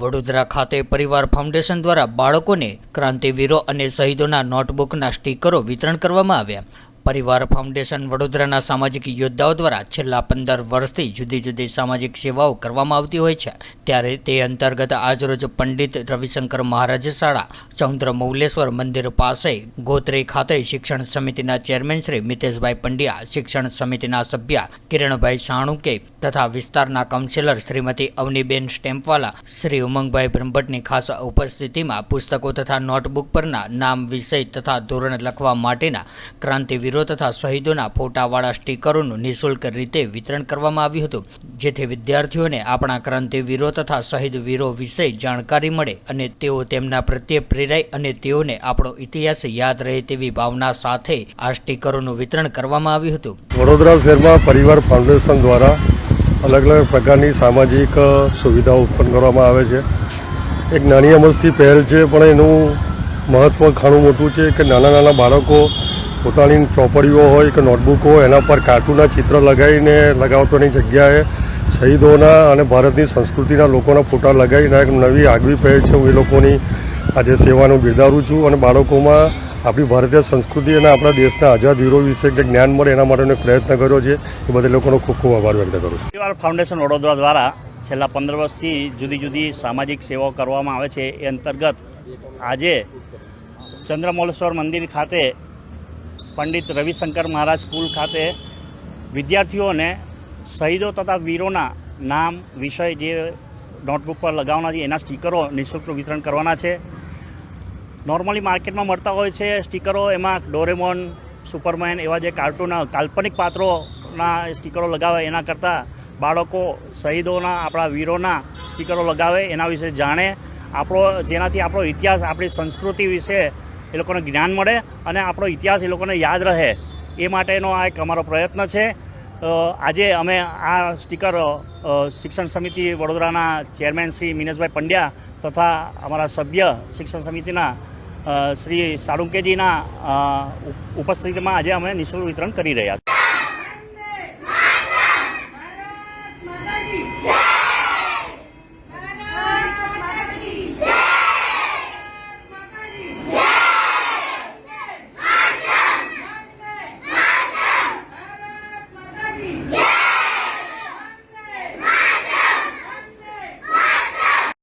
વડોદરા ખાતે પરિવાર ફાઉન્ડેશન દ્વારા બાળકોને ક્રાંતિવીરો અને શહીદોના નોટબુકના સ્ટીકરો વિતરણ કરવામાં આવ્યા. પરિવાર ફાઉન્ડેશન વડોદરાના સામાજિક યોદ્ધાઓ દ્વારા છેલ્લા પંદર વર્ષથી જુદી જુદી સામાજિક સેવાઓ કરવામાં આવતી હોય છે. ત્યારે તે અંતર્ગત આજરોજ પંડિત રવિશંકર મહારાજ શાળા, ચૌદ્ર મૌલેશ્વર મંદિર પાસે ગોત્રી ખાતે શિક્ષણ સમિતિના ચેરમેન શ્રી મિતેશભાઈ પંડ્યા, શિક્ષણ સમિતિના સભ્ય કિરણભાઈ સાણુકે તથા વિસ્તારના કાઉન્સિલર શ્રીમતી અવનીબેન સ્ટેમ્પવાલા શ્રી ઉમંગભાઈ બ્રહ્મભટ્ટની ખાસ ઉપસ્થિતિમાં પુસ્તકો તથા નોટબુક પરના નામ વિષય તથા ધોરણ લખવા માટેના ક્રાંતિવીરો તથા શહીદોના ફોટાવાળા સ્ટીકરોનું નિઃશુલ્ક રીતે વિતરણ કરવામાં આવ્યું હતું, જેથી વિદ્યાર્થીઓને આપણા ક્રાંતિવીરો તથા શહીદ વીરો વિશે જાણકારી મળે અને તેઓ તેમના પ્રત્યે પ્રેરાય અને તેઓને આપણો ઇતિહાસ યાદ રહે તેવી ભાવના સાથે આ સ્ટીકરોનું વિતરણ કરવામાં આવ્યું હતું. વડોદરા શહેરમાં પરિવાર ફાઉન્ડેશન દ્વારા અલગ અલગ પ્રકારની સામાજિક સુવિધાઓ ઉત્પન્ન કરવામાં આવે છે. એક નાની અમસ્તી પહેલ છે, પણ એનું મહત્ત્વ ઘણું મોટું છે કે નાના નાના બાળકો પોતાની ચોપડીઓ હોય કે નોટબુક હોય, એના પર કાર્ટૂનના ચિત્ર લગાવીને લગાવતોની જગ્યાએ શહીદોના અને ભારતની સંસ્કૃતિના લોકોના ફોટા લગાવીને એક નવી આગવી પહેલ છે. હું એ લોકોની આજે સેવાનું બિરદાવું છું અને બાળકોમાં આપણી ભારતીય સંસ્કૃતિ અને આપણા દેશના આઝાદ વીરો વિશે જે જ્ઞાન મળે એના માટેનો પ્રયત્ન કર્યો છે, એ બધા લોકોનો ખૂબ ખૂબ આભાર વ્યક્ત કરું છું. પરિવાર ફાઉન્ડેશન વડોદરા દ્વારા છેલ્લા પંદર વર્ષથી જુદી જુદી સામાજિક સેવાઓ કરવામાં આવે છે, એ અંતર્ગત આજે ચંદ્રમોલેશ્વર મંદિર ખાતે પંડિત રવિશંકર મહારાજ સ્કૂલ ખાતે વિદ્યાર્થીઓને શહીદો તથા વીરોના નામ, વિષય જે નોટબુક પર લગાવવાના છે, એના સ્ટીકરો નિઃશુલ્ક વિતરણ કરવાના છે. નોર્મલી માર્કેટમાં મળતા હોય છે સ્ટીકરો એમાં ડોરેમોન સુપરમેન એવા જે કાર્ટૂન કાલ્પનિક પાત્રોના સ્ટીકરો લગાવે, એના કરતાં બાળકો શહીદોના, આપણા વીરોના સ્ટીકરો લગાવે, એના વિશે જાણે. આપણો જેનાથી આપણો ઇતિહાસ, આપણી સંસ્કૃતિ વિશે એ લોકોને જ્ઞાન મળે અને આપણો ઇતિહાસ એ લોકોને યાદ રહે. એ માટેનો આ એક અમારો પ્રયત્ન છે. આજે અમે આ સ્ટીકર શિક્ષણ સમિતિ વડોદરાના ચેરમેન શ્રી મિનેશભાઈ પંડ્યા તથા અમારા સભ્ય શિક્ષણ સમિતિના શ્રી સાળુંકેજીના ઉપસ્થિતિમાં આજે અમે નિઃશુલ્ક વિતરણ કરી રહ્યા છીએ.